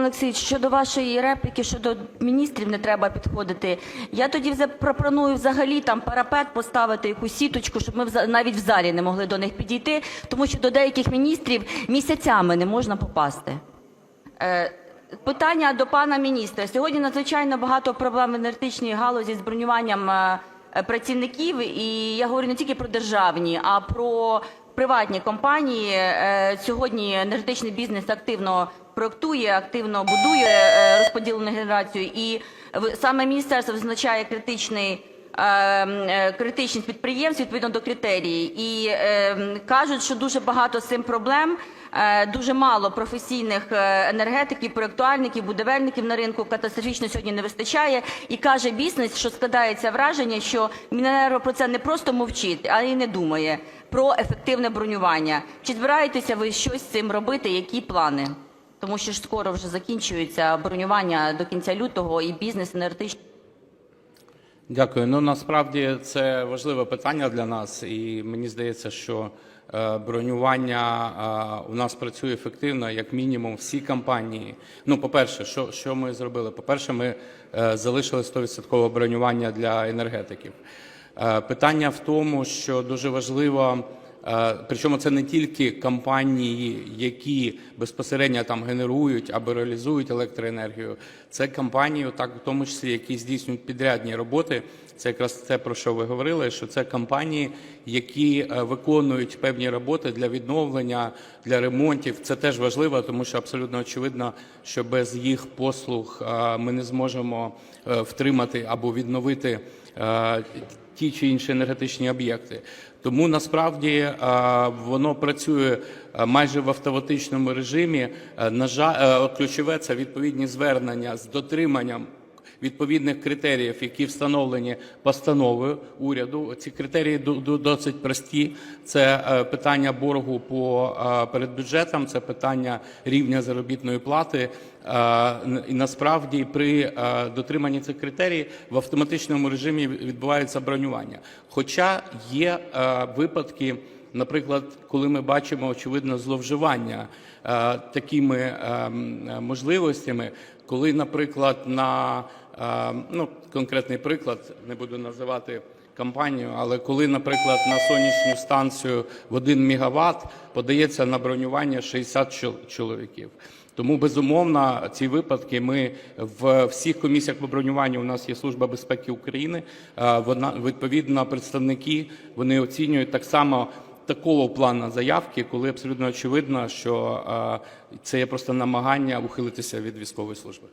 Олексійович, щодо вашої репліки, щодо міністрів не треба підходити. Я тоді пропоную взагалі там парапет поставити, якусь сіточку, щоб ми навіть в залі не могли до них підійти, тому що до деяких міністрів місяцями не можна попасти. Е, Питання до пана міністра. Сьогодні надзвичайно багато проблем в енергетичній галузі з бронюванням е, працівників. І я говорю не тільки про державні, а про приватні компанії. Е, Сьогодні енергетичний бізнес активно проектує, активно будує е, розподілену генерацію. І саме міністерство визначає критичний критичність підприємств відповідно до критерії. І е, кажуть, що дуже багато з цим проблем. Е, Дуже мало професійних е, енергетиків, проєктуальників, будівельників на ринку катастрофічно сьогодні не вистачає. І каже бізнес, що складається враження, що Міненерго про це не просто мовчить, а й не думає про ефективне бронювання. Чи збираєтеся ви щось з цим робити? Які плани? Тому що ж скоро вже закінчується бронювання до кінця лютого, і бізнес енергетичний. Дякую. Ну насправді це важливе питання для нас, і мені здається, що е, бронювання е, у нас працює ефективно, як мінімум, всі компанії. Ну, по-перше, що, що ми зробили? По-перше, ми е, залишили 100% бронювання для енергетиків. Питання в тому, що дуже важливо. Е, Причому це не тільки компанії, які безпосередньо там генерують або реалізують електроенергію, це компанії, так в тому числі, які здійснюють підрядні роботи. Це якраз те, про що ви говорили, що це компанії, які е, виконують певні роботи для відновлення, для ремонтів. Це теж важливо, тому що абсолютно очевидно, що без їх послуг е, ми не зможемо втримати або відновити ті чи інші енергетичні об'єкти. Тому насправді е, воно працює е, майже в автоматичному режимі. Е, На жаль, ключове це відповідні звернення з дотриманням відповідних критеріїв, які встановлені постановою уряду. Ці критерії досить прості. Це е, питання боргу по е, перед бюджетом, це питання рівня заробітної плати. Е, І насправді при дотриманні цих критерій в автоматичному режимі відбувається бронювання. Хоча є випадки. Наприклад, коли ми бачимо очевидно зловживання е, такими е, е, можливостями, коли, наприклад, на е, ну конкретний приклад, не буду називати компанію, але коли, наприклад, на сонячну станцію в 1 мегаватт подається на бронювання 60 чол- чоловіків. Тому безумовно ці випадки ми в всіх комісіях по бронюванню. У нас є служба безпеки України. Вона відповідно представники вони оцінюють так само такого плану заявки, коли абсолютно очевидно, що е, це є просто намагання ухилитися від військової служби.